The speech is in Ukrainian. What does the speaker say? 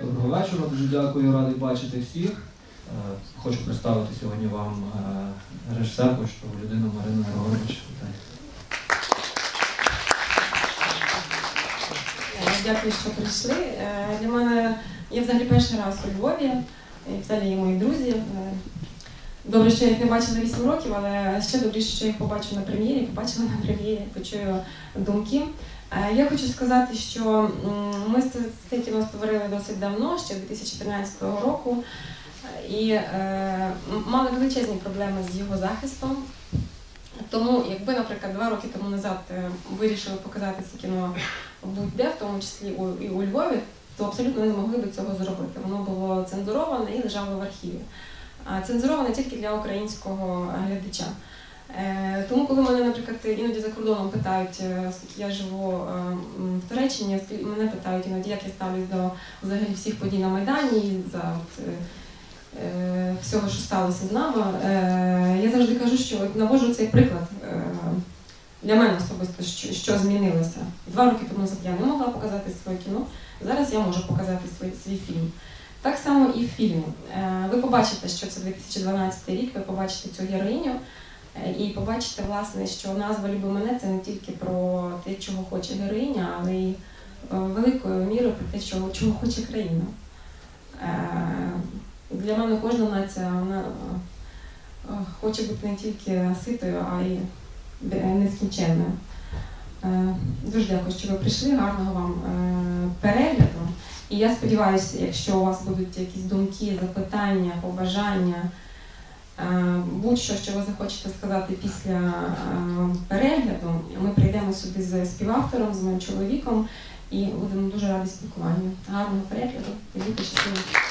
Доброго вечора, дуже дякую, радий бачити всіх. Е, Хочу представити сьогодні вам е, режисерку, що людину Марину Григорович. Е, Дякую, що прийшли. Для мене я взагалі перший раз у Львові, і взагалі є мої друзі. Добре, що я їх не бачила 8 років, але ще добріше, що я їх побачу на прем'єрі, побачила на прем'єрі, почую думки. Е, Я хочу сказати, що ми це- кіно створили досить давно, ще 2013 року, е, і е, мали величезні проблеми з його захистом. Тому, якби, наприклад, два роки тому назад е, вирішили показати це кіно будь-де, в тому числі і у Львові, то абсолютно не могли би цього зробити. Воно було цензуроване і лежало в архіві. А цензуроване тільки для українського глядача. Е, Тому, коли мене, наприклад, іноді за кордоном питають, е, оскільки я живу е, в Туреччині, мене питають іноді, як я ставлюсь до взагалі всіх подій на Майдані, за от, е, е, всього, що сталося з нами, е, я завжди кажу, що от наводжу цей приклад. е, Для мене особисто, що, що змінилося. Два роки тому я не могла показати своє кіно, зараз я можу показати свій, свій фільм. Так само і в фільмі. Е, Ви побачите, що це 2012 рік, ви побачите цю героїню е, і побачите, власне, що назва Люби мене це не тільки про те, чого хоче героїня, але й е, великою мірою про те, чого, чого хоче країна. Для мене кожна нація вона хоче бути не тільки ситою, а й нескінченною. Дуже дякую, що ви прийшли. Гарного вам перегляду. І я сподіваюся, якщо у вас будуть якісь думки, запитання, побажання, е, будь-що, що ви захочете сказати після е, перегляду, ми прийдемо сюди з співавтором, з моїм чоловіком і будемо дуже раді спілкуванню. Гарного перегляду і будьте щасливі.